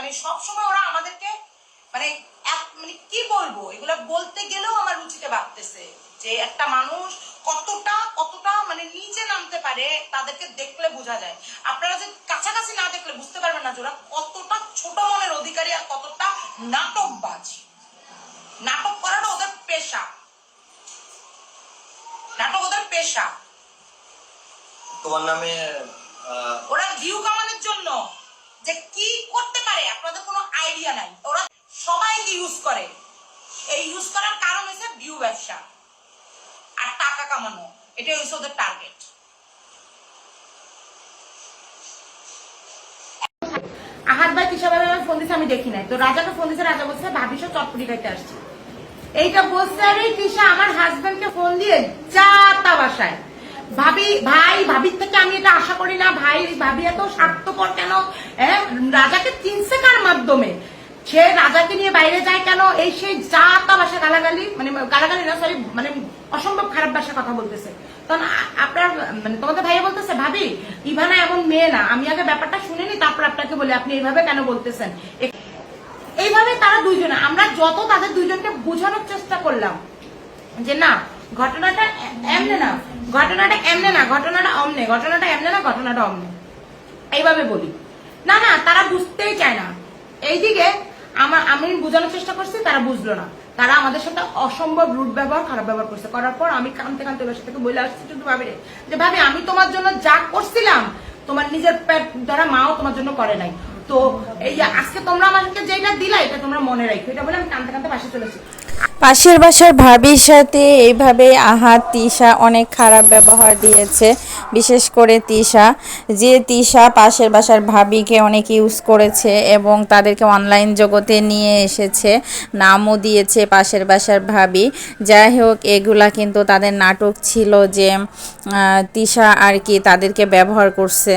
মানে সবসময় ওরা আমাদেরকে মানে মানে কি বলব? এগুলো বলতে গেলেও আমার রুচিতে বাড়তেছে যে একটা মানুষ কতটা কতটা মানে নিচে নামতে পারে তাদেরকে দেখলে বোঝা যায়। আপনারা যে কাছাকাছি না দেখলে বুঝতে পারবেন না যে ওরা কতটা ছোট মনের অধিকারী আর কতটা নাটকবাজ। নাটক করাটা ওদের পেশা। নাটক ওদের পেশা। তোমার নামে ওরা ভিউ কামানোর জন্য। যে কি করতে পারে, আপনাদের কোনো আইডিয়া নাই। ওরা সবাইকে ইউজ করে। এই ইউজ করার কারণ হচ্ছে ভিউ ব্যবসা আর টাকা কামানো। এটাই হচ্ছে ওদের টার্গেট আহাত ভাই কিসব ফোন দিছে, আমি দেখি নাই। তো রাজাকে ফোন দিছে, রাজা বলছে, ভাবিস চটপটি খাইতে আসছি। এইটা বলছে, আরে তিশা আমার হাজবেন্ডকে ফোন দিয়ে যা তা বাসায়। ভাবি, ভাই, ভাবির থেকে আমি এটা আশা করি না। ভাই, ভাবি এত স্বার্থপর কেন? রাজাকে চিনছে কার মাধ্যমে? সে রাজাকে নিয়ে বাইরে যায় কেন? এই সেই যা তা গালাগালি মানে গালাগালি না সরি মানে অসম্ভব খারাপ কথা বলতেছে। তখন আপনার মানে তোমাদের ভাইয়া বলতেছে, ভাবি, ইভানা এমন মেয়ে না। আমি আগে ব্যাপারটা শুনিনি, তারপর আপনাকে বলি, আপনি এইভাবে কেন বলতেছেন? এইভাবে তারা দুইজনে, আমরা যত তাদের দুইজনকে বোঝানোর চেষ্টা করলাম, যে না ঘটনাটা এমনে না, ঘটনাটা এমনে না, ঘটনাটা অমনে, ঘটনাটা এমনে না, ঘটনাটা অমনে। এইভাবে বলি। না না, তারা বুঝতেই চায় না। এইদিকে আমার আমি বোঝানোর চেষ্টা করছি, তারা বুঝলো না। তারা আমাদের সাথে অসম্ভব রুট ব্যবহার, খারাপ ব্যবহার করছে। করার পর আমি কানতে কানতে বাসা থেকে বলে আসছি শুধু ভাবি, যে ভাবি, আমি তোমার জন্য যা করছিলাম, তোমার নিজের পেট ধরা মাও তোমার জন্য করে নাই। তো এই আজকে তোমরা আমাকে যেটা দিলা, এটা তোমরা মনে রাখো। এটা বলে আমি কানতে কানতে বাসা চলেছি। পাশের বাসার ভাবির সাথে এইভাবে আহাত তিশা অনেক খারাপ ব্যবহার দিয়েছে, বিশেষ করে তিশা। যে তিশা পাশের বাসার ভাবিকে অনেক ইউজ করেছে এবং তাদেরকে অনলাইন জগতে নিয়ে এসেছে, নামও দিয়েছে পাশের বাসার ভাবি। যাই হোক, এগুলা কিন্তু তাদের নাটক ছিল যে তিশা আর কি তাদেরকে ব্যবহার করছে।